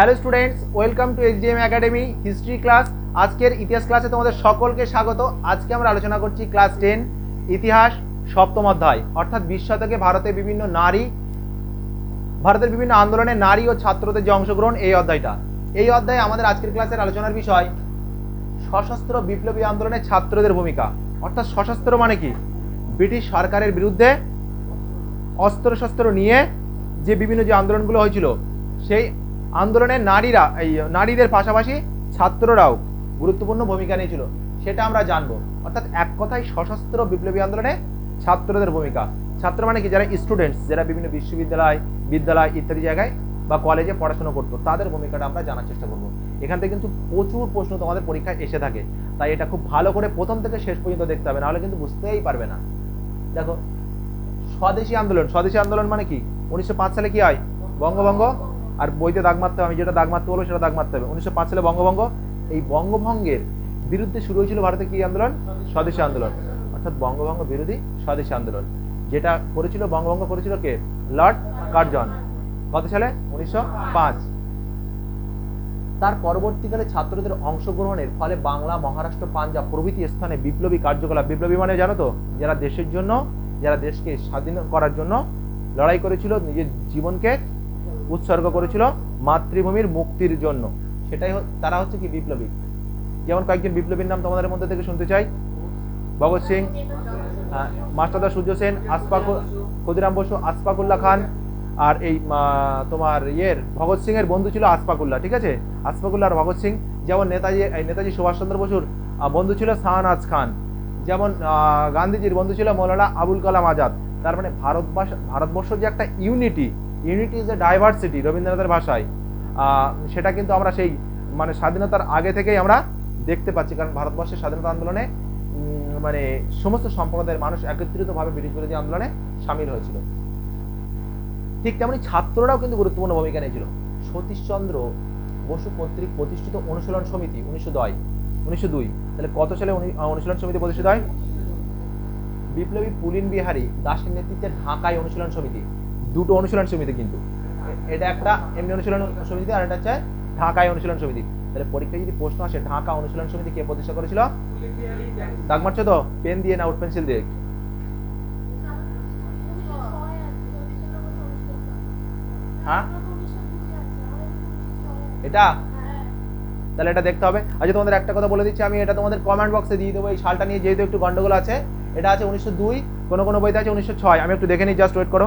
Hello students, welcome to SDM academy history class. আজকের ইতিহাস ক্লাসে তোমাদের সকলকে স্বাগত। আজকে আমরা আলোচনা করছি ক্লাস টেন, ইতিহাস, সপ্তম অধ্যায়। অর্থাৎ বিশ শতকে ভারতের বিভিন্ন নারী, ভারতের বিভিন্ন আন্দোলনে নারী ও ছাত্রদের যে অংশগ্রহণ, এই অধ্যায়টা। এই অধ্যায়ে আমাদের আজকের ক্লাসের আলোচনার বিষয়, সশস্ত্র বিপ্লবী আন্দোলনে ছাত্রদের ভূমিকা। অর্থাৎ সশস্ত্র মানে কি? ব্রিটিশ সরকারের বিরুদ্ধে অস্ত্র শস্ত্র নিয়ে যে বিভিন্ন যে আন্দোলনগুলো হয়েছিল, সেই আন্দোলনে নারীরা, এই, নারীদের পাশাপাশি ছাত্ররাও গুরুত্বপূর্ণ ভূমিকা নিয়েছিল। সেটা আমরা জানব। অর্থাৎ এক কথায় সশস্ত্র বিপ্লবী আন্দোলনে ছাত্রদের ভূমিকা। ছাত্র মানে কি? যারা স্টুডেন্টস যারা বিভিন্ন বিশ্ববিদ্যালয়, বিদ্যালয় ইত্যাদি জায়গায় বা কলেজে পড়াশোনা করতো, তাদের ভূমিকাটা আমরা জানার চেষ্টা করব। এখান থেকে কিন্তু প্রচুর প্রশ্ন তোমাদের পরীক্ষায় এসে থাকে। তাই এটা খুব ভালো করে প্রথম থেকে শেষ পর্যন্ত দেখতে হবে, নাহলে কিন্তু বুঝতেই পারবে না। দেখো, স্বদেশী আন্দোলন স্বদেশী আন্দোলন মানে কি? উনিশশো পাঁচ সালে কি হয়? বঙ্গভঙ্গ আর বইতে দাগ মারতে হবে, আমি যেটা দাগ মারতে বলব সেটা দাগ মারতে হবে। উনিশশো পাঁচ সালে বঙ্গভঙ্গ, এই বঙ্গভঙ্গের বিরুদ্ধে শুরু হয়েছিল ভারতে কি আন্দোলন? স্বদেশী আন্দোলন। অর্থাৎ বঙ্গভঙ্গ বিরোধী স্বদেশী আন্দোলন। যেটা করেছিল, বঙ্গভঙ্গ করেছিল কে? Lord Curzon. কত সালে? উনিশশো তার পরবর্তীকালে ছাত্রদের অংশগ্রহণের ফলে বাংলা, মহারাষ্ট্র, পাঞ্জাব প্রভৃতি স্থানে বিপ্লবী কার্যকলাপ। বিপ্লবী মানে জানো তো, যারা দেশের জন্য, যারা দেশকে স্বাধীন করার জন্য লড়াই করেছিল, নিজের জীবনকে উৎসর্গ করেছিল মাতৃভূমির মুক্তির জন্য। সেটাই তারা হচ্ছে কি বিপ্লবী। যেমন কয়েকজন বিপ্লবীর নাম তোমাদের মধ্যে থেকে শুনতে চাই। ভগৎ সিং মাস্টারদা সূর্য সেন, আসফাক ক্ষুদিরাম বসু, আসফাকুল্লাহ খান, আর এই তোমার ইয়ের ভগৎ সিং এর বন্ধু ছিল আসফাকুল্লাহ, ঠিক আছে? আসফাকুল্লাহ আর ভগৎ সিং, যেমন নেতাজি নেতাজি সুভাষচন্দ্র বসুর বন্ধু ছিল শাহনাজ খান। যেমন গান্ধীজির বন্ধু ছিল মৌলানা আবুল কালাম আজাদ। তার মানে ভারতবাস ভারতবর্ষ যে একটা unity unity is a diversity রবীন্দ্রনাথের ভাষায়। সেটা কিন্তু আমরা সেই মানে স্বাধীনতার আগে থেকেই আমরা দেখতে পাচ্ছি, কারণ ভারতবর্ষের স্বাধীনতা আন্দোলনে মানে সমস্ত সম্প্রদায়ের মানুষ একত্রিতভাবে ব্রিটিশ বিরোধী আন্দোলনে সামিল হয়েছিল। ঠিক তেমনি ছাত্ররাও কিন্তু গুরুত্বপূর্ণ ভূমিকা নিয়েছিল। সতীশচন্দ্র বসু কর্তৃক প্রতিষ্ঠিত অনুশীলন সমিতি, উনিশশো দুই উনিশশো দুই। তাহলে কত সালে অনুশীলন সমিতি প্রতিষ্ঠিত হয়? বিপ্লবী পুলিন বিহারী দাসের নেতৃত্বে ঢাকায় অনুশীলন সমিতি। দুটো অনুশীলন সমিতি কিন্তু। এটা একটা এমনি অনুশীলন সমিতি আর এটা হচ্ছে ঢাকায় অনুশীলন সমিতি। তাহলে পরীক্ষায় যদি প্রশ্ন আসে, ঢাকা অনুশীলন সমিতি কে প্রতিষ্ঠা করেছিল? দাগ মারছো তো? পেন দিয়ে না আউট পেন্সিল দিয়ে? হ্যাঁ? এটা? তাহলে এটা দেখতে হবে। আচ্ছা তোমাদের একটা কথা বলে দিচ্ছি আমি, এটা তোমাদের কমেন্ট বক্সে দিয়ে দেবো। এই সালটা নিয়ে যেহেতু একটু গন্ডগোল আছে, এটা আছে উনিশশো দুই, কোনো কোনো বইতে আছে উনিশশো ছয়। আমি একটু দেখে নিই জাস্ট ওয়েট করো।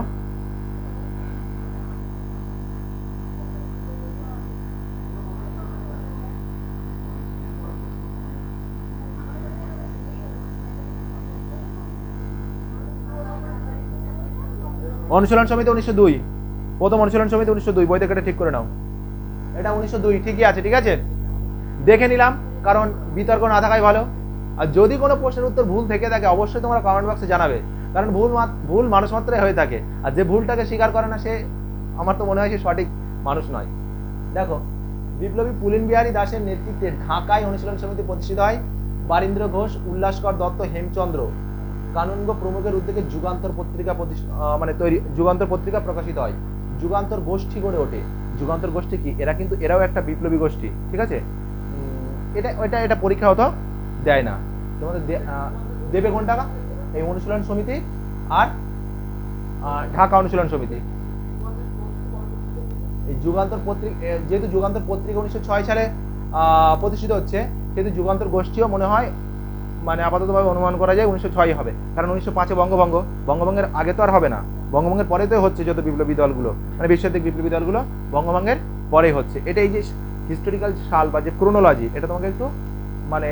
অনুশীলন সমিতি উনিশশো দুই। প্রথম অনুশীলন সমিতি উনিশশো দুই। বই থেকে ঠিক করে নাও। এটা উনিশশো দুই। ঠিকই আছে, ঠিক আছে? দেখে নিলাম, কারণ বিতর্ক না থাকাই ভালো। আর যদি কোনো প্রশ্নের উত্তর ভুল থেকে থাকে, অবশ্যই তোমরা কমেন্ট বক্সে জানাবে। কারণ ভুল ভুল মানুষ মাত্রাই হয়ে থাকে। আর যে ভুলটাকে স্বীকার করে না, সে আমার তো মনে হয় সে সঠিক মানুষ নয়। দেখো, বিপ্লবী পুলিন বিহারী দাসের নেতৃত্বে ঢাকায় অনুশীলন সমিতি প্রতিষ্ঠিত হয়। বারীন্দ্র ঘোষ, উল্লাসকর দত্ত, হেমচন্দ্র। কানুনগ প্রমুখের উদ্যোগে যুগান্তর পত্রিকা মানে তৈরি যুগান্তর পত্রিকা প্রকাশিত হয়। যুগান্তর গোষ্ঠী গড়ে ওঠে। যুগান্তর গোষ্ঠী কি? এরা কিন্তু এরাও একটা বিপ্লবী গোষ্ঠী, ঠিক আছে? এটা এটা এটা পরীক্ষা হতো দেয় না। তোমাদের দেবে কোন টাকা এই অনুশীলন সমিতি আর ঢাকা অনুশীলন সমিতি। এই যুগান্তর পত্রিকা যেহেতু যুগান্তর পত্রিকা উনিশশো ছয় সালে প্রতিষ্ঠিত হচ্ছে, সেহেতু যুগান্তর গোষ্ঠীও মনে হয় মানে আপাততভাবে অনুমান করা যায় উনিশশো ছয় হবে। কারণ উনিশশো পাঁচে বঙ্গভঙ্গ। বঙ্গভঙ্গের আগে তো আর হবে না। বঙ্গভঙ্গের পরে তো হচ্ছে যত বিপ্লবী দলগুলো। মানে বিশ্বদিক বিপ্লবী দলগুলো বঙ্গভঙ্গের পরেই হচ্ছে। এটা এই যে হিস্টোরিক্যাল সাল বা যে ক্রোনোলজি এটা তোমাকে একটু মানে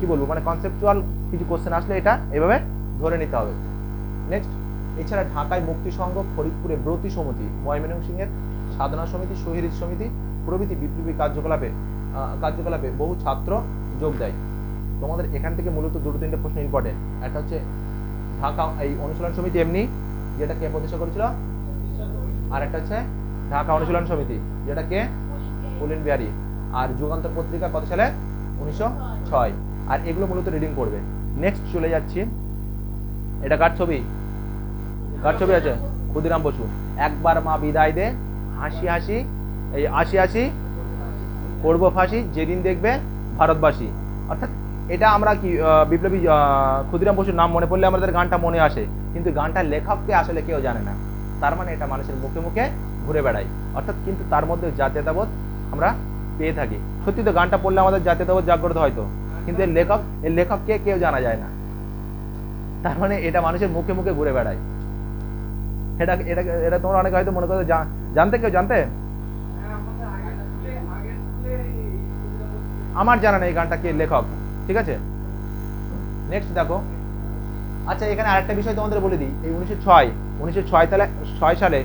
কি বলব? মানে কনসেপচুয়াল কিছু কোশ্চেন আসলে এটা এভাবে ধরে নিতে হবে। নেক্সট এছাড়া ঢাকায় মুক্তি সংঘ ফরিদপুরে ব্রতী সমিতি, ময়মনসিংহের সাধনা সমিতি, শহীদ সমিতি প্রভৃতি বিপ্লবী কার্যকলাপে কার্যকলাপে বহু ছাত্র যোগ দেয়। তোমাদের এখান থেকে মূলত দুটো তিনটে প্রশ্ন ইম্পর্টেন্ট একটা হচ্ছে ঢাকা, এই অনুশীলন সমিতি এমনি, যেটা কে প্রতিষ্ঠা করেছিল? আর একটা হচ্ছে ঢাকা অনুশীলন সমিতি, যেটা কে? পুলিন বিহারি। আর যুগান্তর পত্রিকা কত সালে? উনিশশো ছয়। আর এগুলো মূলত রিডিং করবে। নেক্সট চলে যাচ্ছি। এটা কার ছবি? কার ছবি আছে? ক্ষুদিরাম বসু। একবার মা বিদায় দে, হাসি হাসি, এই আশি আশি, করব ফাঁসি, যেদিন দেখবে ভারতবাসী। অর্থাৎ এটা আমরা কি বিপ্লবী ক্ষুদিরাম বসুর নাম মনে পড়লে আমাদের গানটা মনে আসে। কিন্তু গানটার লেখককে আসলে কেউ জানে না। তার মানে এটা মানুষের মুখে মুখে ঘুরে বেড়ায়। অর্থাৎ কিন্তু তার মধ্যে জাতীয়তাবোধ আমরা পেয়ে থাকি। সত্যি তো গানটা পড়লে আমাদের জাতীয়তাবোধ জাগ্রত হয়তো। কিন্তু এর লেখক, এর লেখককে কেউ জানা যায় না। তার মানে এটা মানুষের মুখে মুখে ঘুরে বেড়ায়। এটা এটা এটা তোমরা অনেকে হয়তো মনে করো জানতে কেউ জানতে? আমার জানা নেই গানটা কে লেখক। ঠিক আছে? নেক্সট দেখো। আচ্ছা এখানে আরেকটা বিষয় তোমাদের বলে দিই। এই উনিশশো ছয় উনিশশো ছয় সালে ছয় সালে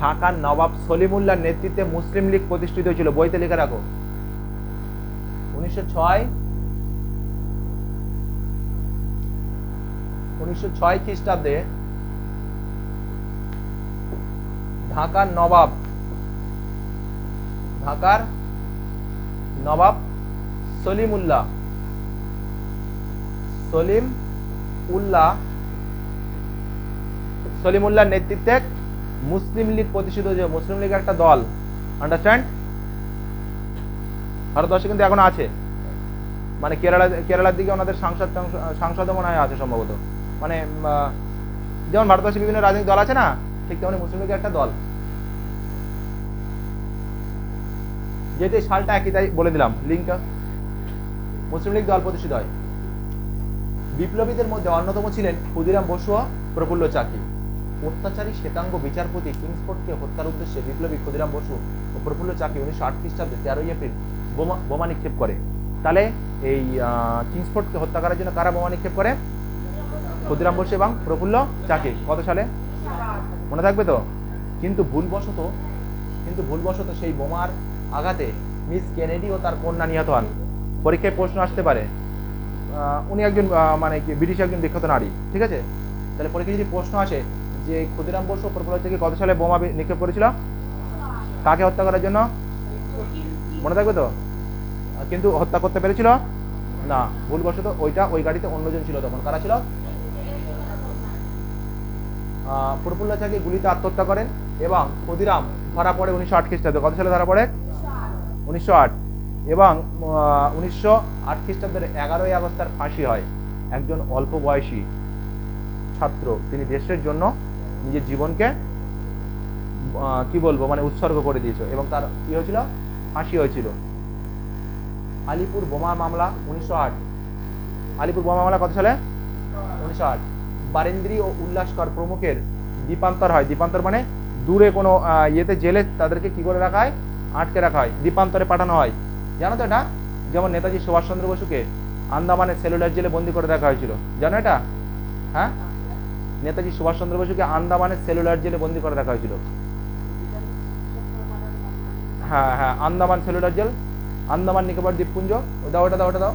ঢাকার নবাব সলিমুল্লাহর নেতৃত্বে মুসলিম লীগ প্রতিষ্ঠিত হয়েছিল। বইতে লিখে রাখো। উনিশশো ছয় উনিশশো ছয় খ্রিস্টাব্দে ঢাকার নবাব ঢাকার নবাব সলিমুল্লাহ সলিম উল্লাহ সলিমুল্লাহর নেতৃত্বে মুসলিম লীগ প্রতিষ্ঠিত হয়েছে। মুসলিম লীগ একটা দল। আন্ডারস্ট্যান্ড ভারতবর্ষে কিন্তু এখন আছে। মানে কেরালা, কেরালার দিকে ওনাদের সাংসদ সাংসদও মনে হয় আছে সম্ভবত। মানে যেমন ভারতবর্ষে বিভিন্ন রাজনৈতিক দল আছে না, ঠিক তেমনি মুসলিম লীগের একটা দল। যেহেতু সালটা একই, তাই বলে দিলাম, লিঙ্কটা। মুসলিম লীগ দল প্রতিষ্ঠিত হয়। বিপ্লবীদের মধ্যে অন্যতম ছিলেন ক্ষুদিরাম বসু ও প্রফুল্ল চাকি। অত্যাচারী শ্বেতাঙ্গ বিচারপতি কিংসফোর্ডকে হত্যার উদ্দেশ্যে বিপ্লবী ক্ষুদিরাম বসু ও প্রফুল্ল চাকি উনিশশো আট খ্রিস্টাব্দে তেরোই এপ্রিল বোমা বোমা নিক্ষেপ করে। তাহলে এই কিংসফোর্ডকে হত্যা করার জন্য কারা বোমা নিক্ষেপ করে? ক্ষুদিরাম বসু এবং প্রফুল্ল চাকি। কত সালে? মনে থাকবে তো? কিন্তু ভুলবশত কিন্তু ভুলবশত সেই বোমার আঘাতে মিস কেনেডি ও তার কন্যা নিহত হন। পরীক্ষায় প্রশ্ন আসতে পারে। উনি একজন মানে কি, ব্রিটিশ একজন বিখ্যাত নারী, ঠিক আছে? তাহলে পরীক্ষায় যদি প্রশ্ন আসে যে ক্ষুদিরাম বসু প্রফুল্ল থেকে কত সালে বোমা নিক্ষেপ করেছিল? কাকে হত্যা করার জন্য? মনে থাকবে তো? কিন্তু হত্যা করতে পেরেছিল? না, ভুলবশত ওইটা ওই গাড়িতে অন্যজন ছিল তখন। কারা ছিল? প্রফুল্ল চাকি গুলিতে আত্মহত্যা করেন এবং ক্ষুদিরাম ধরা পড়ে উনিশশো আট খ্রিস্টাব্দে। কত সালে ধরা পড়ে? উনিশশো আট। এবং উনিশশো আট খ্রিস্টাব্দের এগারোই আগস্ট তার ফাঁসি হয়। একজন অল্প বয়সী ছাত্র। তিনি দেশের জন্য নিজের জীবনকে কি বলব মানে উৎসর্গ করে দিয়েছে এবং তার কি হয়েছিল? ফাঁসি হয়েছিল। আলিপুর বোমা মামলা উনিশশো আট। আলিপুর বোমা মামলা কত সালে? উনিশশো আট। বারেন্দ্রী ও উল্লাসকর প্রমুখের দ্বীপান্তর হয়। দ্বীপান্তর মানে দূরে কোনো ইয়েতে জেলে তাদেরকে কি করে রাখা হয়? আটকে রাখা হয়। দ্বীপান্তরে পাঠানো হয়। জানো তো এটা? যেমন নেতাজি সুভাষচন্দ্র বসুকে আন্দামানের সেলুলার জেলে বন্দি করে রাখা হয়েছিল। জানো এটা? হ্যাঁ? নেতাজি সুভাষচন্দ্র বসুকে আন্দামানের সেলুলার জেলে বন্দি করে রাখা হয়েছিল। হ্যাঁ হ্যাঁ আন্দামান সেলুলার জেল, আন্দামান নিকোবর দ্বীপপুঞ্জ। দাও, ওটা দাও ওটা দাও।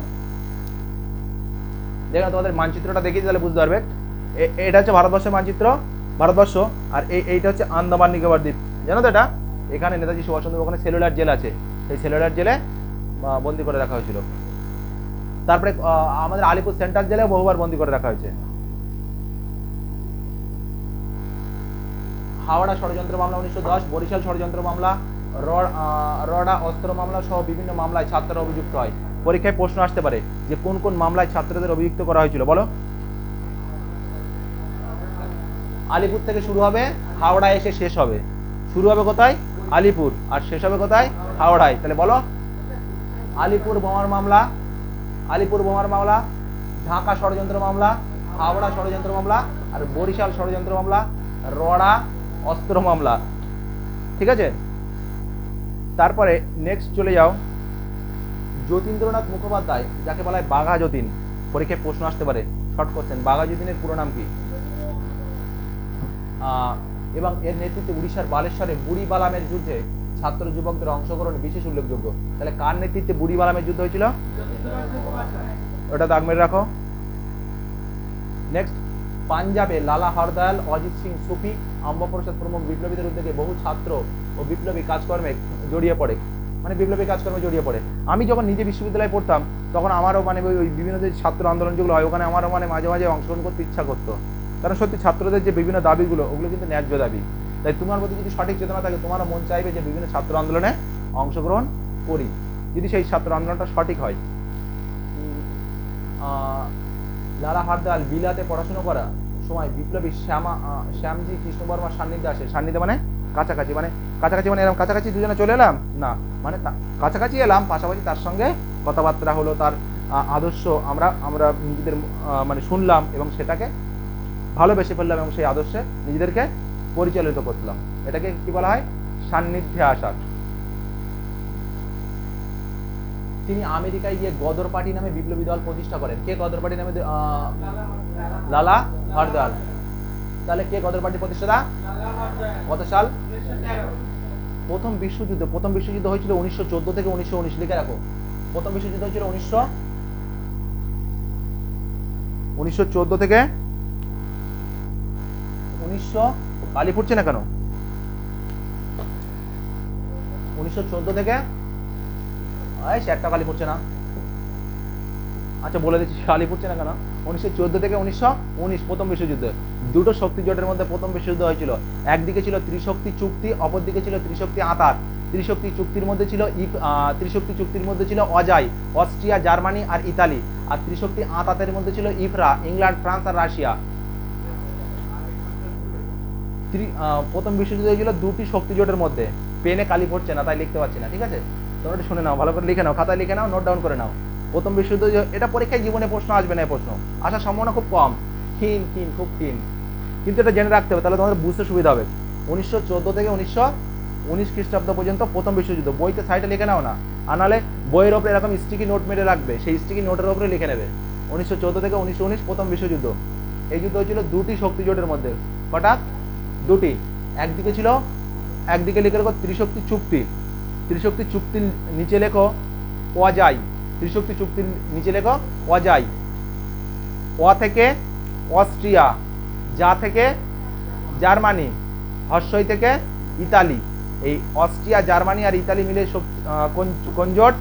দেখো, তোমাদের মানচিত্রটা দেখিয়ে তাহলে বুঝতে পারবে। এটা হচ্ছে ভারতবর্ষের মানচিত্র, ভারতবর্ষ, আর এই এইটা হচ্ছে আন্দামান নিকোবর দ্বীপ। জানো তো এটা? এখানে নেতাজি সুভাষচন্দ্র ওখানে সেলুলার জেল আছে। সেই সেলুলার জেলে বন্দি করে রাখা হয়েছিল। তারপরে আমাদের আলিপুর সেন্ট্রাল জেলে বহুবার বন্দি করে রাখা হয়েছে। হাওড়া ষড়যন্ত্র মামলা উনিশশো দশ, বরিশাল ষড়যন্ত্র মামলা রডা অস্ত্র মামলা সহ বিভিন্ন মামলায় ছাত্ররা অভিযুক্ত হয়। পরীক্ষায় প্রশ্ন আসতে পারে যে কোন কোন মামলায় ছাত্রদের অভিযুক্ত করা হয়েছিল, বলো। আলিপুর থেকে শুরু হবে, হাওড়ায় এসে শেষ হবে। শুরু হবে কোথায়? আলিপুর। আর শেষ হবে কোথায়? হাওড়ায়। তাহলে বলো। আলিপুর বোমার মামলা, আলিপুর বোমার মামলা, ঢাকা ষড়যন্ত্র মামলা, হাওড়া ষড়যন্ত্র মামলা, আর বরিশাল ষড়যন্ত্র মামলা রড়া অস্ত্র মামলা। ঠিক আছে? তারপরে নেক্সট চলে যাও। যতীন্দ্রনাথ মুখোপাধ্যায়, যাকে বলা হয় বাঘা যতীন। পরীক্ষায় প্রশ্ন আসতে পারে। শর্ট কোশ্চেন বাঘা যতীনের পুরো নাম কি? এবং এর নেতৃত্বে উড়িষ্যার বালেশ্বরে বুড়ি বালামের যুদ্ধে ছাত্র যুবকদের অংশগ্রহণ বিশেষ উল্লেখযোগ্য। তাহলে কার নেতৃত্বে বুড়ি বালামের যুদ্ধ হয়েছিল? ওটা দাগ মেরে রাখো। নেক্সট পাঞ্জাবে লালা হরদয়াল, অজিত সিং, সুফি আম্বপ্রসাদ প্রমুখ বিপ্লবীদের উদ্যোগে বহু ছাত্র ও বিপ্লবী কাজকর্মে জড়িয়ে পড়ে। মানে বিপ্লবী কাজকর্মে জড়িয়ে পড়ে। আমি যখন নিজে বিশ্ববিদ্যালয়ে পড়তাম, তখন আমারও মানে ওই বিভিন্ন যে ছাত্র আন্দোলন যেগুলো হয়, ওখানে আমারও মানে মাঝে মাঝে অংশগ্রহণ করতে ইচ্ছা করতো। কারণ সত্যি ছাত্রদের যে বিভিন্ন দাবিগুলো, ওগুলো কিন্তু ন্যায্য দাবি। তাই তোমার প্রতি যদি সঠিক চেতনা থাকে, তোমারও মন চাইবে যে বিভিন্ন ছাত্র আন্দোলনে অংশগ্রহণ করি। যদি সেই ছাত্র আন্দোলনটা সঠিক হয়। লালা হারদাল বিলাতে পড়াশোনা করা সময় বিপ্লবী শ্যামা শ্যামজি কৃষ্ণ বর্মার সান্নিধ্যে আসে। সান্নিধ্যে মানে কাছাকাছি মানে কাছাকাছি মানে এরকম কাছাকাছি দুজনে চলে এলাম? না মানে কাছাকাছি এলাম, পাশাপাশি তার সঙ্গে কথাবার্তা হলো, তার আদর্শ আমরা আমরা নিজেদের মানে শুনলাম এবং সেটাকে ভালোবেসে ফেললাম এবং সেই আদর্শে নিজেদেরকে পরিচালিত করলাম এটাকে কি বলা হয়? সান্নিধ্যে আসা তিনি আমেরিকায় গিয়ে গদর পার্টি নামে বিপ্লবী দল প্রতিষ্ঠা করেন। কে গদর পার্টি নামে? লালা হরদাল। তাহলে কে গদর পার্টি প্রতিষ্ঠাতা? কত সাল? প্রথম বিশ্বযুদ্ধ প্রথম বিশ্বযুদ্ধ হয়েছিল উনিশশো চোদ্দ থেকে উনিশশো উনিশ। লিখে রাখো। প্রথম বিশ্বযুদ্ধ হয়েছিল উনিশশো উনিশশো চোদ্দ থেকে উনিশশো কালি ফুটছে না কেন? উনিশশো চোদ্দ থেকে? এই একটা কালি ফুটছে না। আচ্ছা বলে দিচ্ছি কালি ফুটছে না কেন? উনিশশো চোদ্দ থেকে উনিশশো উনিশ, প্রথম বিশ্বযুদ্ধ। দুটো শক্তি জোটের মধ্যে প্রথম বিশ্বযুদ্ধ হয়েছিল। একদিকে ছিল ত্রিশক্তি চুক্তি, অপরদিকে ছিল ত্রিশক্তি আতার। ত্রিশক্তি চুক্তির মধ্যে ছিল ত্রিশক্তি চুক্তির মধ্যে ছিল অজাই, অস্ট্রিয়া, জার্মানি আর ইতালি। আর ত্রিশক্তি আতাতের মধ্যে ছিল ইফরা, ইংল্যান্ড, ফ্রান্স আর রাশিয়া। প্রথম বিশ্বযুদ্ধ হয়েছিল দুটি শক্তি জোটের মধ্যে। পেনে কালি পড়ছে না, তাই লিখতে পারছি না, ঠিক আছে? তোমরা শুনে নাও, ভালো করে লিখে নাও, খাতায় লিখে নাও নোট ডাউন করে নাও। প্রথম বিশ্বযুদ্ধ এটা পরীক্ষায় জীবনে প্রশ্ন আসবে না এই প্রশ্ন। আসার সম্ভাবনা খুব কম। ক্ষীণ ক্ষীণ, খুব ক্ষীণ। কিন্তু এটা জেনে রাখতে হবে, তাহলে তোমাদের বুঝতে সুবিধা হবে। উনিশশো চোদ্দ থেকে উনিশশো উনিশ খ্রিস্টাব্দ পর্যন্ত প্রথম বিশ্বযুদ্ধ। বইতে সাইডে লিখে নাও না, আর নাহলে বইয়ের ওপরে এরকম স্টিকি নোট মেরে রাখবে, সেই স্টিকি নোটের ওপরে লিখে নেবে। উনিশশো চোদ্দ থেকে উনিশশো উনিশ প্রথম বিশ্বযুদ্ধ। এই যুদ্ধ হয়েছিল দুটি শক্তি জোটের মধ্যে, কটা? দুটি। একদিকে ছিল একদিকে লিখে রেখো ত্রিশক্তি চুক্তি। ত্রিশক্তি চুক্তির নিচে লেখো অজাই। ত্রিশক্তি চুক্তির নিচে লেখো অজাই। অ থেকে অস্ট্রিয়া যা থেকে জার্মানি হর্ষই থেকে ইতালি। এই অস্ট্রিয়া জার্মানি আর ইতালি মিলে শক্তি- আহ, কোন- কোন জোট?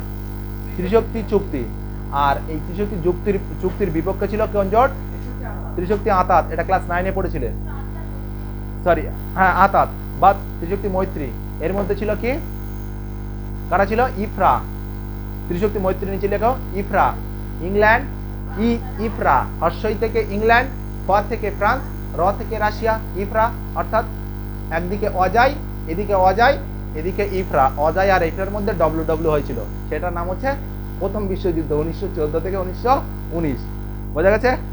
ত্রিশক্তি চুক্তি। আর এই ত্রিশক্তি যুক্তির চুক্তির বিপক্ষে ছিল কোন জোট? ত্রিশক্তি আতাত এটা ক্লাস নাইনে পড়েছিলে। সরি হ্যাঁ আতাত বা ত্রিশক্তি মৈত্রী। এর মধ্যে ছিল কি? কারা ছিল? ইফরা। ত্রিশক্তি মৈত্রী নিচে লেখো, ইফরা। ইংল্যান্ড, ই, ইফরা। হর্ষই থেকে ইংল্যান্ড ফ থেকে ফ্রান্স, র থেকে রাশিয়া, ইফরা, অর্থাৎ একদিকে অজাই এদিকে অজাই এদিকে ইফরা। অজাই আর ইফরার মধ্যে ডব্লিউ ডব্লিউ হয়েছিল। সেটার নাম হচ্ছে প্রথম বিশ্বযুদ্ধ, উনিশশো চোদ্দ থেকে উনিশশো উনিশ। বোঝা গেছে?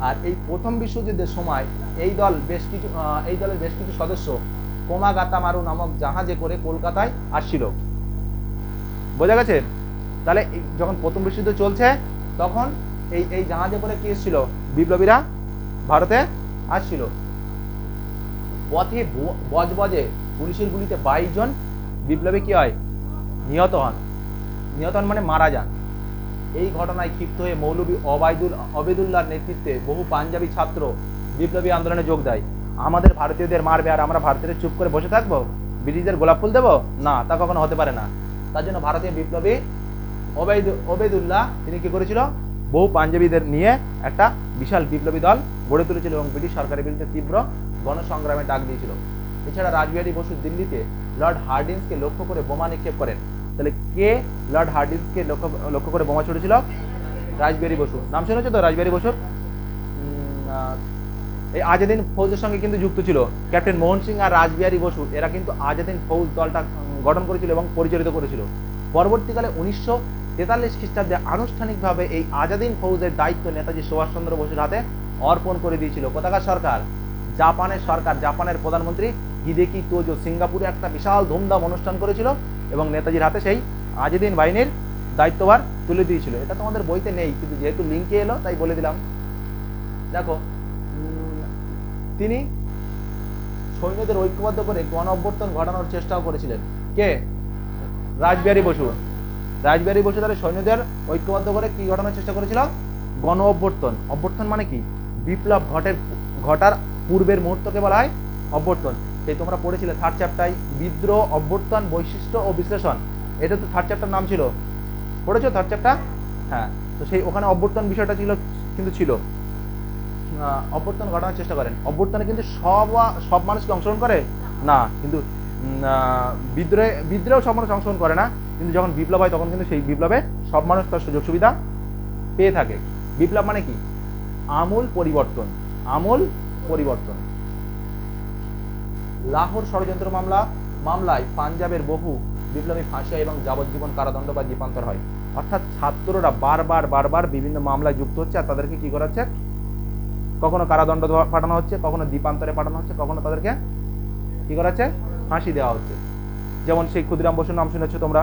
আর এই প্রথম বিশ্বযুদ্ধের সময় এই দল বেশ কিছু এই দলের বেশ কিছু সদস্য কোমাগাতামারু নামক জাহাজে করে কলকাতায় আসছিল। বোঝা গেছে? তাহলে যখন প্রথম বিশ্বযুদ্ধ চলছে, তখন এই এই জাহাজে করে কি এসেছিল? বিপ্লবীরা ভারতে আসছিল। পথে বজবজে পুলিশের গুলিতে বাইশ জন বিপ্লবী কি হয়? নিহত হন। নিহত হন মানে মারা যান। এই ঘটনায় ক্ষিপ্ত হয়ে মৌলবী অবায়দুল অবেদুল্লাহর নেতৃত্বে বহু পাঞ্জাবি ছাত্র বিপ্লবী আন্দোলনে যোগ দেয়। আমাদের ভারতীয়দের মারবে আর আমরা ভারতীয়দের চুপ করে বসে থাকব? ব্রিটিশদের গোলাপ ফুল দেবো? না, তা কখনো হতে পারে না। তার জন্য ভারতীয় বিপ্লবী ওবায়দ ওবেদুল্লাহ তিনি কি করেছিল? বহু পাঞ্জাবিদের নিয়ে একটা বিশাল বিপ্লবী দল গড়ে তুলেছিল এবং ব্রিটিশ সরকারের বিরুদ্ধে তীব্র গণসংগ্রামে ডাক দিয়েছিল। এছাড়া রাজবিহারী বসু দিল্লিতে লর্ড হার্ডিন্সকে লক্ষ্য করে বোমা নিক্ষেপ করেন। তাহলে কে লর্ড হার্ডিন্সকে লক্ষ্য লক্ষ্য করে বোমা ছুটেছিল রাজবিহারী বসু। নাম শুনেছো তো রাজবিহারী বসুর? এই আজাদিন ফৌজের সঙ্গে কিন্তু যুক্ত ছিল। ক্যাপ্টেন মোহন সিং আর রাজবিহারী বসু, এরা কিন্তু আজাদিন ফৌজ দলটা গঠন করেছিল এবং পরিচালিত করেছিল। পরবর্তীকালে উনিশশো তেতাল্লিশ খ্রিস্টাব্দে আনুষ্ঠানিকভাবে এই আজাদিন ফৌজের দায়িত্ব নেতাজি সুভাষচন্দ্র বসুর হাতে অর্পণ করে দিয়েছিল। কোথাকার সরকার? জাপানের সরকার, জাপানের প্রধানমন্ত্রী হিদেকি তোজো সিঙ্গাপুরে একটা বিশাল ধুমধাম অনুষ্ঠান করেছিল। এবং নেতাজির হাতে সেই আজাদিন বাহিনীর দায়িত্বভার তুলে দিয়েছিল। এটা তোমাদের বইতে নেই, কিন্তু যেহেতু লিঙ্কে এলো, তাই বলে দিলাম। দেখো তিনি সৈন্যদের ঐক্যবদ্ধ করে গণ অভ্যর্থন ঘটানোর চেষ্টাও করেছিলেন। কে? রাজবিহারী বসু। রাজবিহারী বসু তাহলে সৈন্যদের ঐক্যবদ্ধ করে কি ঘটানোর চেষ্টা করেছিল? গণ অভ্যর্থন। অভ্যর্থন মানে কি? বিপ্লব ঘটের, ঘটার পূর্বের মুহূর্তকে বলা হয় অভ্যর্থন। এই তোমরা পড়েছিলে থার্ড চ্যাপ্টার বিদ্রোহ অভ্যর্থন বৈশিষ্ট্য ও বিশ্লেষণ। এটা তো থার্ড চ্যাপ্টার নাম ছিল। পড়েছো থার্ড চ্যাপ্টার হ্যাঁ। তো সেই ওখানে অভ্যর্থন বিষয়টা ছিল, কিন্তু ছিল। অভ্যর্থন ঘটানোর চেষ্টা করেন। অভ্যর্থনে কিন্তু সব সব মানুষকে অংশগ্রহণ করে? না। কিন্তু বিদ্রোহে বিদ্রোহ সব মানুষ অংশগ্রহণ করে না। কিন্তু যখন বিপ্লব হয়, তখন কিন্তু সেই বিপ্লবে সব মানুষ তার সুযোগ সুবিধা পেয়ে থাকে। বিপ্লব মানে কি? আমূল পরিবর্তন। আমূল পরিবর্তন। লাহোর ষড়যন্ত্র মামলা, মামলায় পাঞ্জাবের বহু বিপ্লবী ফাঁসি এবং যাবজ্জীবন কারাদণ্ড বা দ্বীপান্তর হয়। অর্থাৎ ছাত্ররা বারবার বারবার বিভিন্ন মামলায় যুক্ত হচ্ছে আর তাদেরকে কি করাচ্ছে? কখনো কারাদণ্ড পাঠানো হচ্ছে, কখনো দ্বীপান্তরে পাঠানো হচ্ছে, কখনো তাদেরকে কি করাচ্ছে? ফাঁসি দেওয়া হচ্ছে। যেমন সেই ক্ষুদিরাম বসুর নাম শুনেছো তোমরা?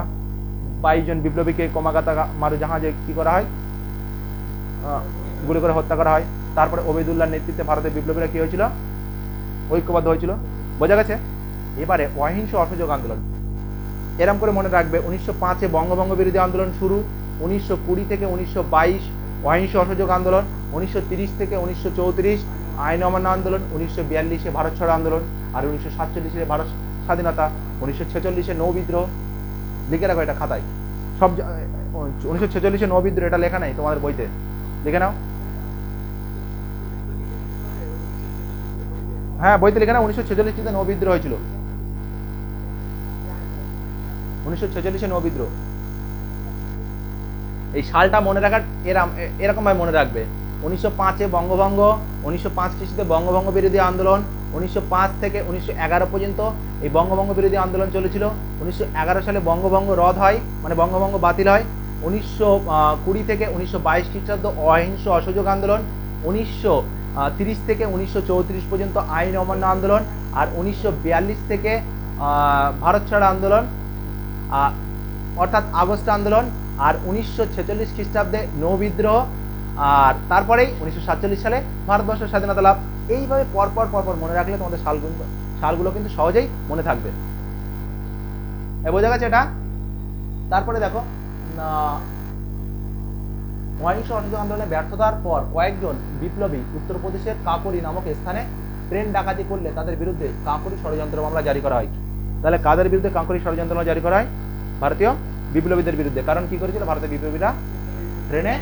বাইশ জন বিপ্লবীকে কমাগাতা মারু জাহাজে কি করা হয়? গুলি করে হত্যা করা হয়। তারপরে ওবেদুল্লাহর নেতৃত্বে ভারতের বিপ্লবীরা কি হয়েছিল? ঐক্যবদ্ধ হয়েছিল। বোঝা গেছে? এবারে অহিংস অসহযোগ আন্দোলন। এরম করে মনে রাখবে, উনিশশো পাঁচে বঙ্গভঙ্গ বিরোধী আন্দোলন শুরু, উনিশশো কুড়ি থেকে উনিশশো বাইশ অহিংস অসহযোগ আন্দোলন, উনিশশো তিরিশ থেকে উনিশশো চৌত্রিশ আইন অমান্য আন্দোলন, উনিশশো বিয়াল্লিশে ভারত ছাড়ো আন্দোলন আর উনিশশো সাতচল্লিশে ভারত স্বাধীনতা, উনিশশো ছেচল্লিশে নৌ বিদ্রোহ লিখে রাখো এটা খাতায়। সব উনিশশো ছেচল্লিশে নৌ বিদ্রোহ এটা লেখা নাই তোমাদের বইতে। লিখে নাও। হ্যাঁ বইতে লেখা না, উনিশশো ছেচল্লিশে নৌ বিদ্রোহ হয়েছিল। উনিশশো ছেচল্লিশে নৌ বিদ্রোহ এই সালটা মনে রাখার এরকম ভাবে মনে রাখবে। উনিশশো পাঁচে বঙ্গভঙ্গ, উনিশশো পাঁচ খ্রিস্টে বঙ্গভঙ্গ বিরোধী আন্দোলন, উনিশশো পাঁচ থেকে উনিশশো এগারো পর্যন্ত এই বঙ্গভঙ্গ বিরোধী আন্দোলন চলেছিল। উনিশশো এগারো সালে বঙ্গভঙ্গ রদ হয় মানে বঙ্গভঙ্গ বাতিল হয়। উনিশশো কুড়ি থেকে উনিশশো বাইশ খ্রিস্টাব্দ অহিংস অসহযোগ আন্দোলন, উনিশশো তিরিশ থেকে উনিশশো চৌত্রিশ পর্যন্ত আইন অমান্য আন্দোলন আর উনিশশো বিয়াল্লিশ থেকে ভারত ছাড়া আন্দোলন অর্থাৎ আগস্ট আন্দোলন আর উনিশশো ছেচল্লিশ খ্রিস্টাব্দে নৌ বিদ্রোহ আর তারপরেই উনিশশো সাতচল্লিশ সালে ভারতবর্ষের স্বাধীনতা লাভ। এইভাবে পরপর পরপর মনে রাখলে তোমাদের সালগুলো সালগুলো কিন্তু সহজেই মনে থাকবে। বোঝা গেছে এটা? তারপরে দেখো অহিংস অসহযোগ আন্দোলনে ব্যর্থতার পর কয়েকজন বিপ্লবী উত্তরপ্রদেশের কাকরি নামক স্থানে ট্রেন ডাকাতি করলে তাদের বিরুদ্ধে কাকরি ষড়যন্ত্র মামলা জারি করা হয়। তাহলে কাদের বিরুদ্ধে কাকরি ষড়যন্ত্র জারি করা হয়? ভারতীয় বিপ্লবীদের বিরুদ্ধে। কারণ কি করেছিল ভারতের বিপ্লবীরা? ট্রেনে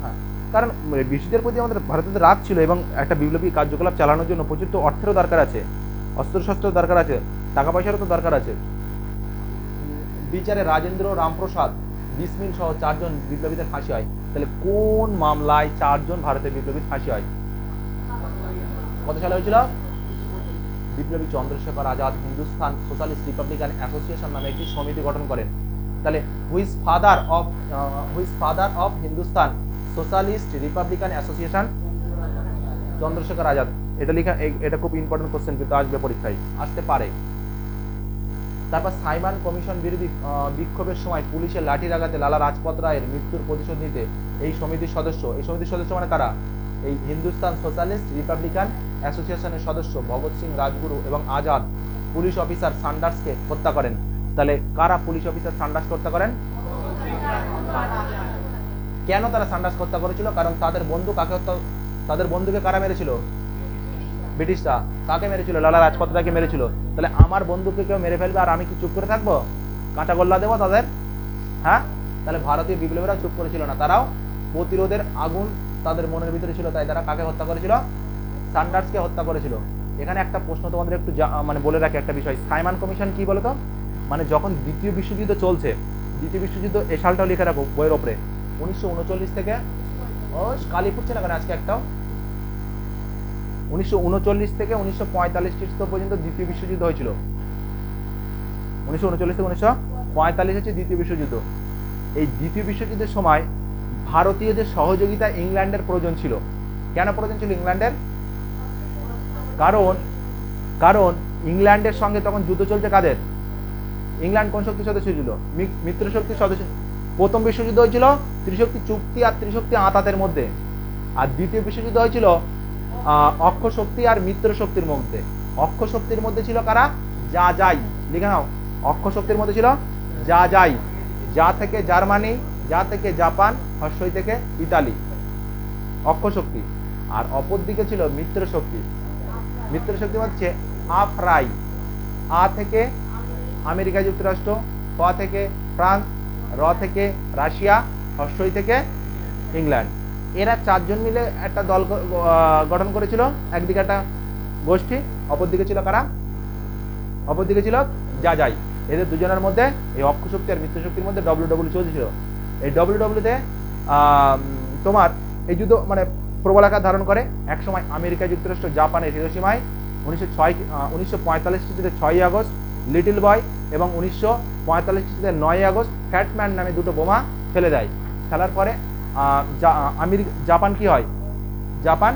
হ্যাঁ, কারণ ব্রিটিশদের প্রতি আমাদের ভারতের রাগ ছিল এবং একটা বিপ্লবী কার্যকলাপ চালানোর জন্য প্রচুর তো অর্থেরও দরকার আছে অস্ত্রশস্ত্র দরকার আছে টাকা পয়সারও তো দরকার আছে। বিচারে রাজেন্দ্র রামপ্রসাদ বিসমিল সহ চারজন বিপ্লবীদের ফাঁসি হয়। তাহলে কোন মামলায় চারজন ভারতের বিপ্লবীর ফাঁসি হয়? কত সালে হয়েছিল? বিপ্লবী Chandrashekhar Azad, Hindustan socialist republican association নামে একটি সমিতি গঠন করেন। তাহলে who's father of who's father of Hindustan socialist republican association? Chandrashekhar Azad. এটা লেখা এটা খুব ইম্পর্টেন্ট কোশ্চেন কিন্তু আসবে পরীক্ষায়। আসতে পারে। তারপর সাইমান কমিশন বিরোধী বিক্ষোভের সময় পুলিশের লাঠির আঘাতে লালা রাজপথ রায়ের মৃত্যুর প্রতিশোধ নিতে এই সমিতির সদস্য, এই সমিতির সদস্য মানে কারা? এই হিন্দুস্তান সোশ্যালিস্ট, রিপাবলিকান অ্যাসোসিয়েশনের সদস্য ভগৎ সিং রাজগুরু এবং আজাদ পুলিশ অফিসার সান্ডার্সকে হত্যা করেন। তাহলে কারা পুলিশ অফিসার সান্ডার্সকে হত্যা করেন? কেন তারা সান্ডার্স হত্যা করেছিল? কারণ তাদের বন্ধু কাকে হত্যা, তাদের বন্ধুকে কারা মেরেছিল? ব্রিটিশরা কাকে মেরেছিল, লালা রাজপথ রায়কে মেরেছিল। তাহলে আমার বন্ধুকে কেউ মেরে ফেলবে আর আমি কি চুপ করে থাকব? কাঁচা গোল্লা দেবো তাদের? হ্যাঁ? তাহলে ভারতীয় বিপ্লবীরা চুপ করেছিল না। তারাও প্রতিরোধের আগুন তাদের মনের ভিতরে ছিল, তাই তারা কাকে হত্যা করেছিল? সান্ডার্সকে হত্যা করেছিল। এখানে একটা প্রশ্ন তোমাদের একটু মানে বলে রাখি একটা বিষয়। সাইমান কমিশন কি বলতো? মানে যখন দ্বিতীয় বিশ্বযুদ্ধ চলছে, দ্বিতীয় বিশ্বযুদ্ধ এ সালটাও লিখে রাখো বইয়ের ওপরে। উনিশশো উনচল্লিশ থেকে ও কালি ফুটছে না কেন আজকে একটাও? উনিশশো উনচল্লিশ থেকে উনিশশো পঁয়তাল্লিশ খ্রিস্ট পর্যন্ত দ্বিতীয় বিশ্বযুদ্ধ হয়েছিল। উনিশশো উনচল্লিশ থেকে উনিশশো পঁয়তাল্লিশ হচ্ছে দ্বিতীয় বিশ্বযুদ্ধ। এই দ্বিতীয় বিশ্বযুদ্ধের সময় ভারতীয়দের সহযোগিতা ইংল্যান্ডের প্রয়োজন ছিল। কেন প্রয়োজন ছিল ইংল্যান্ডের? কারণ কারণ ইংল্যান্ডের সঙ্গে তখন যুদ্ধ চলছে কাদের? ইংল্যান্ড কোন শক্তির সদস্য ছিল? মিত্র শক্তির সদস্য। প্রথম বিশ্বযুদ্ধ হয়েছিল ত্রিশক্তি চুক্তি আর ত্রিশক্তি আতাতের মধ্যে। আর দ্বিতীয় বিশ্বযুদ্ধ হয়েছিল অক্ষ শক্তি আর মিত্র শক্তির মধ্যে। অক্ষ শক্তির মধ্যে ছিল কারা? যা যাই। লিখে নাও। অক্ষ শক্তির মধ্যে ছিল যা যাই। যা থেকে জার্মানি, যা থেকে জাপান, হর্ষই থেকে ইতালি। অক্ষ শক্তি। আর অপর দিকে ছিল মিত্র শক্তি। মিত্র শক্তি হচ্ছে আফরাই আ থেকে আমেরিকা যুক্তরাষ্ট্র ক থেকে ফ্রান্স, র থেকে রাশিয়া, হর্ষই থেকে ইংল্যান্ড। এরা চারজন মিলে একটা দল গঠন করেছিল। একদিকে একটা গোষ্ঠী, অপরদিকে ছিল কারা? অপরদিকে ছিল যা যাই এদের দুজনের মধ্যে এই অক্ষ শক্তি আর মিত্র শক্তির মধ্যে ডব্লিউ ডব্লিউ চলছিল এই ডব্লিউ ডব্লিউতে তোমার এই যুদ্ধ মানে প্রবল আকার ধারণ করে। একসময় আমেরিকা যুক্তরাষ্ট্র জাপানের হিরোসীমায়। উনিশশো ছয় উনিশশো পঁয়তাল্লিশ খ্রিস্টাব্দে ছয়ই আগস্ট লিটল বয় এবং উনিশশো পঁয়তাল্লিশ খ্রিস্টাব্দে নয় আগস্ট ফ্যাটম্যান নামে দুটো বোমা ফেলে দেয়। ফেলার পরে জাপান কি হয়? জাপান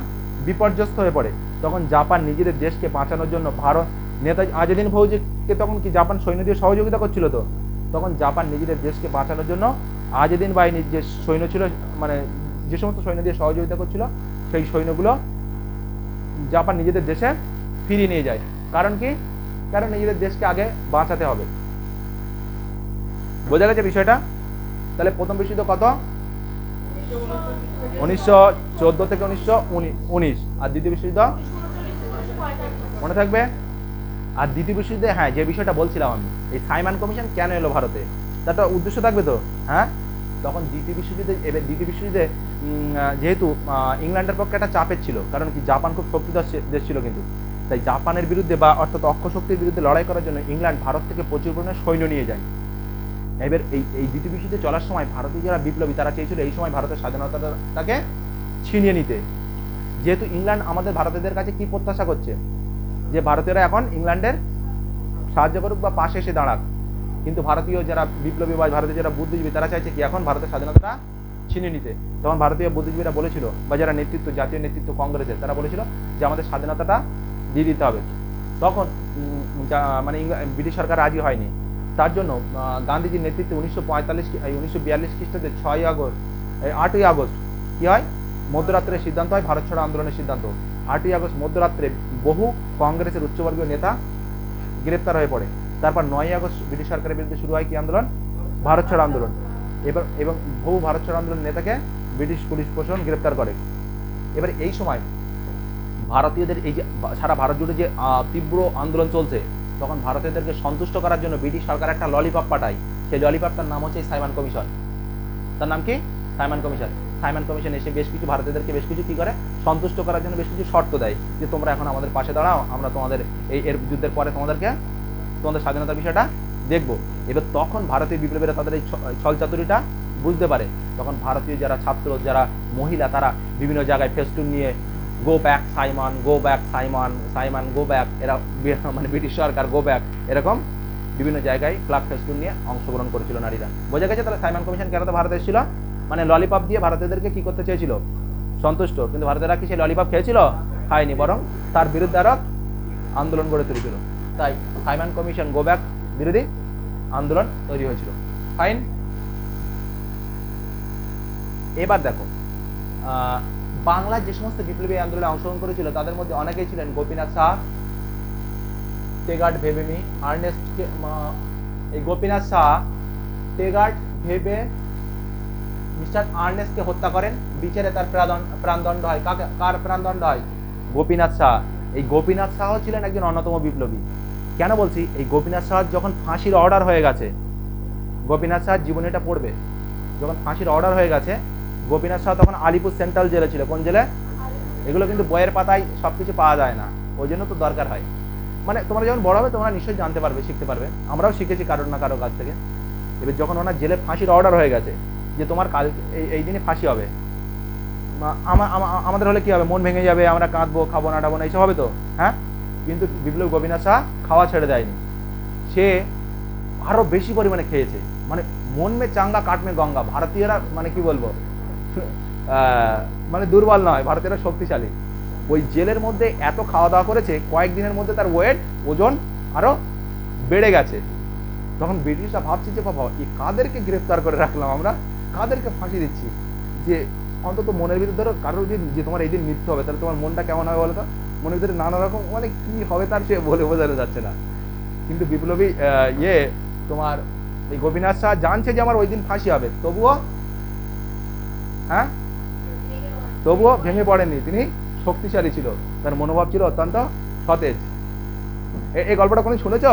বিপর্যস্ত হয়ে পড়ে। তখন জাপান নিজেদের দেশকে বাঁচানোর জন্য ভারত নেতাজি আজাদিন ফৌজিকে তখন কি জাপান সৈন্য দিয়ে সহযোগিতা করছিল তো? তখন জাপান নিজেদের দেশকে বাঁচানোর জন্য আজাদিন বাহিনীর যে সৈন্য ছিল মানে যে সমস্ত সৈন্য দিয়ে সহযোগিতা করছিল, সেই সৈন্যগুলো জাপান নিজেদের দেশে ফিরিয়ে নিয়ে যায়। কারণ কি? কারণ নিজেদের দেশকে আগে বাঁচাতে হবে। বোঝা গেছে বিষয়টা? তাহলে প্রথম বিশ্বযুদ্ধ কত উনিশশো চোদ্দ থেকে উনিশশো উনিশ। আর দ্বিতীয় বিশ্বযুদ্ধ? মনে থাকবে? আর দ্বিতীয় বিশ্বযুদ্ধে হ্যাঁ যে বিষয়টা বলছিলাম আমি, এই সাইমান কমিশন কেন এলো ভারতে? তার তো উদ্দেশ্য থাকবে তো হ্যাঁ? তখন দ্বিতীয় বিশ্বযুদ্ধে, এবার দ্বিতীয় বিশ্বযুদ্ধে যেহেতু ইংল্যান্ডের পক্ষে একটা চাপের ছিল, কারণ কি, জাপান খুব শক্তিধর দেশ ছিল কিন্তু। তাই জাপানের বিরুদ্ধে বা অর্থাৎ অক্ষ শক্তির বিরুদ্ধে লড়াই করার জন্য ইংল্যান্ড ভারত থেকে প্রচুর পরিমাণে সৈন্য নিয়ে যায়। এবার এই এই দ্বিতীয় বিশ্বযুদ্ধে চলার সময় ভারতীয় যারা বিপ্লবী, তারা চেয়েছিল এই সময় ভারতের স্বাধীনতাটাকে ছিনিয়ে নিতে। যেহেতু ইংল্যান্ড আমাদের ভারতীয়দের কাছে কি প্রত্যাশা করছে? যে ভারতীয়রা এখন ইংল্যান্ডের সাহায্য করুক বা পাশে এসে দাঁড়াক। কিন্তু ভারতীয় যারা বিপ্লবী বা ভারতীয় যারা বুদ্ধিজীবী, তারা চাইছে কি এখন ভারতের স্বাধীনতাটা ছিনিয়ে নিতে। তখন ভারতীয় বুদ্ধিজীবীরা বলেছিল, বা যারা নেতৃত্ব, জাতীয় নেতৃত্ব কংগ্রেসের, তারা বলেছিল যে আমাদের স্বাধীনতাটা দিয়ে দিতে হবে। তখন মানে ব্রিটিশ সরকার রাজি হয়নি। তার জন্য গান্ধীজির নেতৃত্বে উনিশশো পঁয়তাল্লিশ উনিশশো বিয়াল্লিশ খ্রিস্টাব্দে ছয়ই আগস্ট আটই আগস্ট কি হয়? মধ্যরাত্রের সিদ্ধান্ত হয়, ভারত ছাড়া আন্দোলনের সিদ্ধান্ত। আটই আগস্ট মধ্যরাত্রে বহু কংগ্রেসের উচ্চবর্গীয় নেতা গ্রেপ্তার হয়ে পড়ে। তারপর নয় আগস্ট ব্রিটিশ সরকারের বিরুদ্ধে শুরু হয় কি আন্দোলন? ভারত ছাড়া আন্দোলন। এবার, এবং বহু ভারত ছাড়া আন্দোলন নেতাকে ব্রিটিশ পুলিশ প্রশাসন গ্রেপ্তার করে। এবার এই সময় ভারতীয়দের এই যে, সারা ভারত জুড়ে যে তীব্র আন্দোলন চলছে তখন ভারতীয়দেরকে সন্তুষ্ট করার জন্য ব্রিটিশ সরকার একটা ললিপপ পাঠায়। সেই ললিপপটার নাম হচ্ছে সাইমান কমিশন। তার নাম কি? সাইমান কমিশন। সাইমান কমিশন এসে বেশ কিছু ভারতীয়দেরকে বেশ কিছু কি করে? সন্তুষ্ট করার জন্য বেশ কিছু শর্ত দেয় যে, তোমরা এখন আমাদের পাশে দাঁড়াও, আমরা তোমাদের এই, এর যুদ্ধের পরে তোমাদেরকে তোমাদের স্বাধীনতার বিষয়টা দেখব। এবার তখন ভারতীয় বিপ্লবীরা তাদের এই ছলচাতুরিটা বুঝতে পারে। তখন ভারতীয় যারা ছাত্র, যারা মহিলা, তারা বিভিন্ন জায়গায় ফেস্টুন নিয়ে go back Simon go back Simon Simon go back এরা মানে ব্রিটিশ সরকার গো ব্যাক এরকম বিভিন্ন জায়গায় ফ্লাগ ফেস্টুন নিয়ে অংশগ্রহণ করেছিল নারীরা। বোঝা গেছে তাহলে সাইমন কমিশন কেন তো ভারতে এসেছিল? মানে ললিপপ দিয়ে ভারতীয়দেরকে কি করতে চেয়েছিল? সন্তুষ্ট। কিন্তু ভারতীয়রা কি সেই ললিপপ খেয়েছিল? খায়নি, বরং তার বিরুদ্ধে আরও আন্দোলন গড়ে তুলেছিল। তাই সাইমন কমিশন গো ব্যাক বিরোধী আন্দোলন তৈরি হয়েছিল। ফাইন এবার দেখো বাংলার যে সমস্ত বিপ্লবী আন্দোলনে অংশগ্রহণ করেছিল, তাদের মধ্যে অনেকেই ছিলেন গোপীনাথ শাহ, টেগার্ট ভেবেমি, আর্নেস্ট এই গোপীনাথ শাহ, টেগার্ট ভেবে মিস্টার আর্নেস্টকে হত্যা করেন। বিচারে তার প্রাণদণ্ড হয়। কাকে, কার প্রাণদণ্ড হয়? গোপীনাথ শাহ। এই গোপীনাথ শাহ ছিলেন একজন অন্যতম বিপ্লবী। কেন বলছি? এই গোপীনাথ শাহ যখন ফাঁসির অর্ডার হয়ে গেছে, গোপীনাথ শাহ জীবনীটা পড়বে। যখন ফাঁসির অর্ডার হয়ে গেছে গোপীনাথ শাহ তখন আলিপুর সেন্ট্রাল জেলে ছিল। কোন জেলে? এগুলো কিন্তু বইয়ের পাতায় সব কিছু পাওয়া যায় না। ওই জন্য তো দরকার হয়। মানে তোমরা যখন বড় হবে, তোমরা নিশ্চয়ই জানতে পারবে, শিখতে পারবে। আমরাও শিখেছি কারোর না কারোর কাছ থেকে। এবার যখন ওনার জেলে ফাঁসির অর্ডার হয়ে গেছে, যে তোমার কাল এই দিনে ফাঁসি হবে আমাদের হলে কি হবে? মন ভেঙে যাবে, আমরা কাঁদবো, খাব না টাবো না, এইসব হবে তো? হ্যাঁ? কিন্তু বিপ্লব গোপীনাথ শাহ খাওয়া ছেড়ে দেয়নি। সে আরও বেশি পরিমাণে খেয়েছে। মানে মন মে চাঙ্গা কাট মে গঙ্গা। ভারতীয়রা মানে কি বলব? মানে দুর্বল নয় ভারতীয়রা শক্তিশালী। ওই জেলের মধ্যে এত খাওয়া দাওয়া করেছে, কয়েকদিনের মধ্যে তার ওয়েট ওজন আরও বেড়ে গেছে। তখন ব্রিটিশরা ভাবছে যে, বাবা এই কাদেরকে গ্রেফতার করে রাখলাম আমরা? কাদেরকে ফাঁসি দিচ্ছি? যে, অন্তত মনের ভিতরে ধরো, কারোর যে যে তোমার এই দিন মৃত্যু হবে, তাহলে তোমার মনটা কেমন হবে বলো তো মনের ভিতরে নানা রকম মানে কি হবে তার সে বলে বোঝানো যাচ্ছে না। কিন্তু বিপ্লবী ইয়ে তোমার এই গোপীনাথ শাহ জানছে যে আমার ওই দিন ফাঁসি হবে। তবুও হ্যাঁ? তবুও ভেঙে পড়েনি তিনি শক্তিশালী ছিল। তার মনোভাব ছিল অত্যন্ত সতেজ। এই গল্পটা কোনো শুনেছ?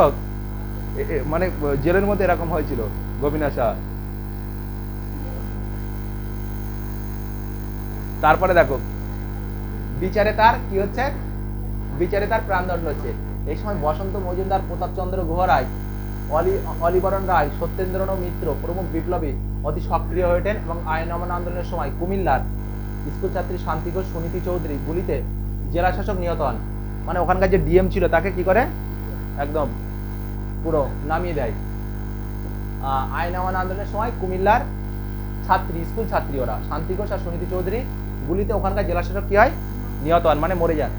মানে জেলের মধ্যে এরকম হয়েছিল গোপীনাথ শাহ। তারপরে দেখো, বিচারে তার কি হচ্ছে? বিচারে তার প্রাণদণ্ড হচ্ছে। এই সময় বসন্ত মজুমদার প্রতাপচন্দ্র গুহ রায় অলি, অলিবরণ রায় সত্যেন্দ্রনাথ মিত্র, প্রমুখ বিপ্লবী, অতি সক্রিয় হয়ে ওঠেন এবং আইন অমান্য আন্দোলনের সময় কুমিল্লার স্কুল ছাত্রী শান্তি ঘোষ সুনীতি চৌধুরী গুলিতে জেলা শাসক নিহত হন। মানে ওখানকার যে ডিএম ছিল তাকে কি করে? একদম পুরো নামিয়ে দেয়। আইন অমান্য আন্দোলনের সময় কুমিল্লার ছাত্রী, স্কুল ছাত্রী ওরা শান্তি ঘোষ আর সুনীতি চৌধুরী গুলিতে ওখানকার জেলা শাসক কি হয়? নিহত হন মানে মরে যান।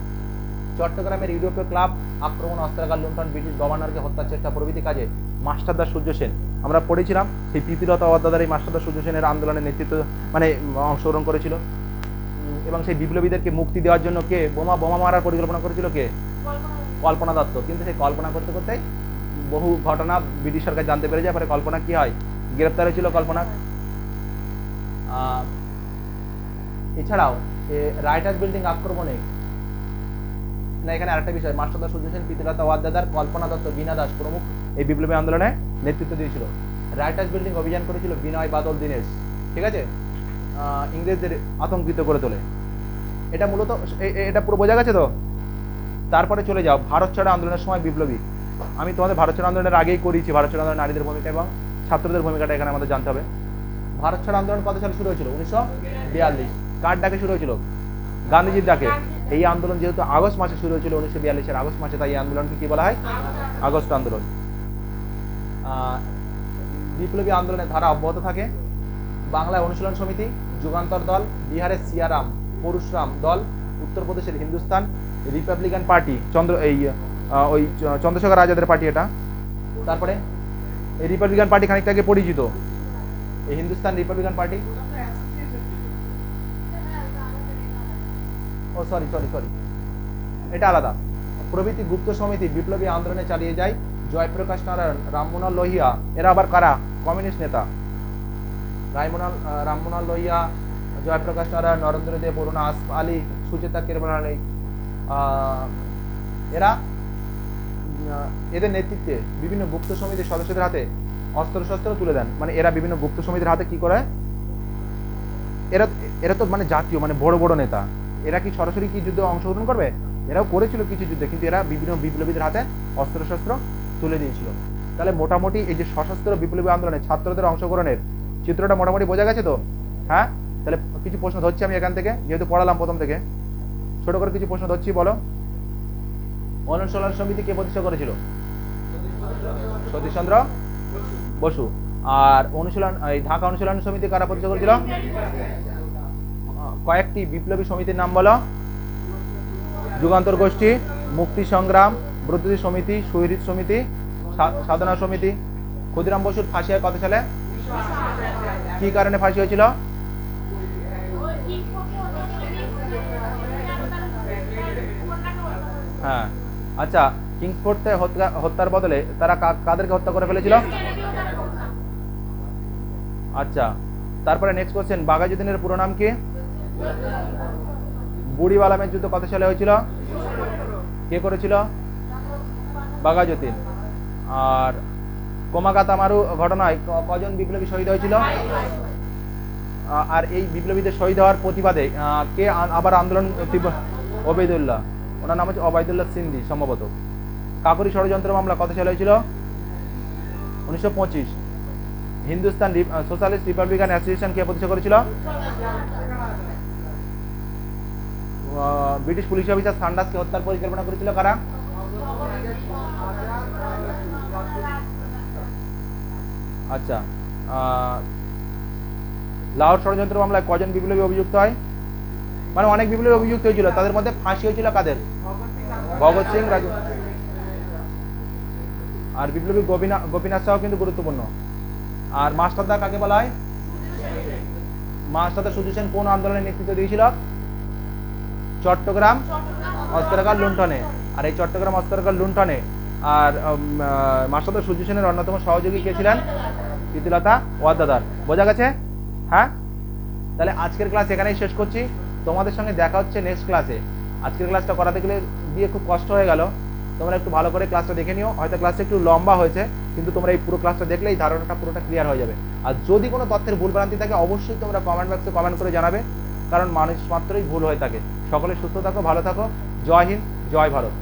চট্টগ্রামের ইউরোপীয় ক্লাব আক্রমণ অস্ত্রাগার লুণ্ঠন ব্রিটিশ গভর্নরকে হত্যার চেষ্টা প্রভৃতি কাজে মাস্টারদা সূর্য সেন। আমরা পড়েছিলাম সেই পিপিলতা অদ্দাদার এই মাস্টারদা সূর্য সেনের আন্দোলনের নেতৃত্ব মানে অংশগ্রহণ করেছিল। এবং সেই বিপ্লবীদেরকে মুক্তি দেওয়ার জন্য কে? বোমা বোমা মারার পরিকল্পনা করেছিল কে? কল্পনা দত্ত। কিন্তু সেই কল্পনা করতে করতে বহু ঘটনা ব্রিটিশ সরকার জানতে পেরে যায়। পরে কল্পনা কি হয়? গ্রেপ্তার হয়েছিল কল্পনা। এছাড়াও রাইটার্স বিল্ডিং আক্রমণে না, এখানে আরেকটা বিষয়, মাস্টারদা সূর্য সেন পিতিলতা ওয়াদ্দাদার, কল্পনা দত্ত বীণা দাস প্রমুখ এই বিপ্লবী আন্দোলনে নেতৃত্ব দিয়েছিল। রাইটার্স বিল্ডিং অভিযান করেছিল বিনয় বাদল দীনেশ, ঠিক আছে? ইংরেজদের আতঙ্কিত করে তোলে। এটা মূলত এটা পুরো বোঝা গেছে তো? তারপরে চলে যাও, ভারত ছাড়া আন্দোলনের সময় বিপ্লবী। আমি তোমাদের ভারত ছাড়া আন্দোলনের আগেই করিয়েছি, ভারত ছাড়া আন্দোলন নারীদের ভূমিকা এবং ছাত্রদের ভূমিকাটা এখানে আমাদের জানতে হবে। ভারত ছাড়া আন্দোলন কত সালে শুরু হয়েছিল? উনিশশো বিয়াল্লিশ। কার ডাকে শুরু হয়েছিল? গান্ধীজির ডাকে। এই আন্দোলন যেহেতু আগস্ট মাসে শুরু হয়েছিল, উনিশশো বিয়াল্লিশের আগস্ট মাসে, তাই এই আন্দোলনকে কি বলা হয়? আগস্ট আন্দোলন। বিপ্লবী আন্দোলনের ধারা অব্যাহত থাকে। বাংলায় অনুশীলন সমিতি, যুগান্তর দল বিহারের সিয়ারাম, পরশুরাম দল, উত্তরপ্রদেশের হিন্দুস্তান, রিপাবলিকান পার্টি, চন্দ্র, এই ওই, চন্দ্রশেখর আজাদের পার্টি এটা। তারপরে, এই রিপাবলিকান পার্টি খানিকটা আগে পরিচিত। এই হিন্দুস্তান রিপাবলিকান পার্টি। ও সরি সরি সরি। এটা আলাদা। প্রভৃতি গুপ্ত সমিতি বিপ্লবী আন্দোলনে চালিয়ে যায়। জয়প্রকাশ নারায়ণ, রামমোহন লোহিয়া, এরা আবার কারা? কমিউনিস্ট নেতা। রায়মোহন রামমোহন লোহিয়া, জয়প্রকাশ নারায়ণ, নরেন্দ্র দেব, অরুণা আসফ আলী, সুচেতা কেরবালী এরা এদের নেতৃত্বে বিভিন্ন গুপ্ত সমিতির সদস্যদের হাতে অস্ত্র শস্ত্র তুলে দেন। মানে এরা বিভিন্ন গুপ্ত সমিতির হাতে কি করে? এরা এরা তো মানে জাতীয় মানে বড় বড় নেতা। এরা কি সরাসরি কি যুদ্ধে অংশগ্রহণ করবে? এরাও করেছিল কিছু যুদ্ধে, কিন্তু এরা বিভিন্ন বিপ্লবীদের হাতে অস্ত্র শস্ত্র তুলে দিয়েছিল। তাহলে মোটামুটি এই যে সশস্ত্র বিপ্লবী আন্দোলনে ছাত্রদের অংশগ্রহণের চিত্রটা মোটামুটি বোঝা গেছে তো? হ্যাঁ? তাহলে কিছু প্রশ্ন ধরছি আমি এখান থেকে, যেহেতু পড়ালাম প্রথম থেকে। ছোট করে কিছু প্রশ্ন ধরছি, বলো। অনুশীলন সমিতি কে প্রতিষ্ঠা করেছিল? সতীশচন্দ্র বসু। আর অনুশীলন, এই ঢাকা অনুশীলন সমিতি কারা প্রতিষ্ঠা করেছিল? কয়েকটি বিপ্লবী সমিতির নাম বলো। যুগান্তর গোষ্ঠী, মুক্তি সংগ্রাম ব্রতী সমিতি শহীদ সমিতি সাধনা সমিতি। ক্ষুদিরাম বসুর ফাঁসি হয় কত সালে? কি কারণে ফাঁসি হয়েছিল? হ্যাঁ। আচ্ছা কিংসফোর্টে হত্যা, হত্যার বদলে তারা কাদেরকে হত্যা করে ফেলেছিল? আচ্ছা তারপরে নেক্সট কোশ্চেন বাঘাযুদ্দিনের পুরো নাম কি? বুড়িওয়ালামের যুদ্ধ কত সালে হয়েছিল? কে করেছিল? বাঘাযতীন আর কোমাকাতামারু ঘটনায় কজন বিপ্লবী শহীদ হয়েছিল? আর এই বিপ্লবীদের শহীদ হওয়ার প্রতিবাদে কে আবার আন্দোলন তীব্র ওনার নাম হচ্ছে ওবায়দুল্লাহ সিন্ধি সম্ভবত। কাকুরি ষড়যন্ত্র মামলা কত সালে হয়েছিল? উনিশশো পঁচিশ। হিন্দুস্তান সোশ্যালিস্ট রিপাবলিকান অ্যাসোসিয়েশন কে প্রতিষ্ঠা করেছিল? ব্রিটিশ পুলিশ অফিসার সান্ডাসকে হত্যার পরিকল্পনা করেছিল কারা? আচ্ছা লাহোর ষড়যন্ত্র মামলায় কজন বিপ্লবী অভিযুক্ত হয়? মানে অনেক বিপ্লবী অভিযুক্ত হয়েছিল, তাদের মধ্যে ফাঁসি হয়েছিল কাদের? ভগৎ সিং, রাজু আর বিপ্লবী গোপীনা, গোপীনাথ সাহ কিন্তু গুরুত্বপূর্ণ। আর মাস্টারদা কাকে বলা হয়? মাস্টারদা সুজু সেন কোন আন্দোলনের নেতৃত্ব দিয়েছিল? চট্টগ্রাম অস্ত্রাগার লুণ্ঠনে। আর এই চট্টগ্রাম অস্ত্রাগার লুণ্ঠনে। আর আহ, সূর্য সেনের অন্যতম সহযোগী কে ছিলেন? প্রীতিলতা ওয়াদ্দাদার। বোঝা গেছে? হ্যাঁ? তাহলে আজকের ক্লাস এখানেই শেষ করছি। তোমাদের সঙ্গে দেখা হচ্ছে নেক্সট ক্লাসে আজকের ক্লাসটা করাতে গেলে দিয়ে খুব কষ্ট হয়ে গেল। তোমরা একটু ভালো করে ক্লাসটা দেখে নিও। হয়তো ক্লাসটা একটু লম্বা হয়েছে কিন্তু তোমরা এই পুরো ক্লাসটা দেখলে এই ধারণাটা পুরোটা ক্লিয়ার হয়ে যাবে। আর যদি কোনো তথ্যের ভুল ভ্রান্তি থাকে অবশ্যই তোমরা কমেন্ট বক্সে কমেন্ট করে জানাবে কারণ মানুষ মাত্রই ভুল হয়ে থাকে। সকলে সুস্থ থাকো ভালো থাকো। জয় হিন্দ জয় ভারত।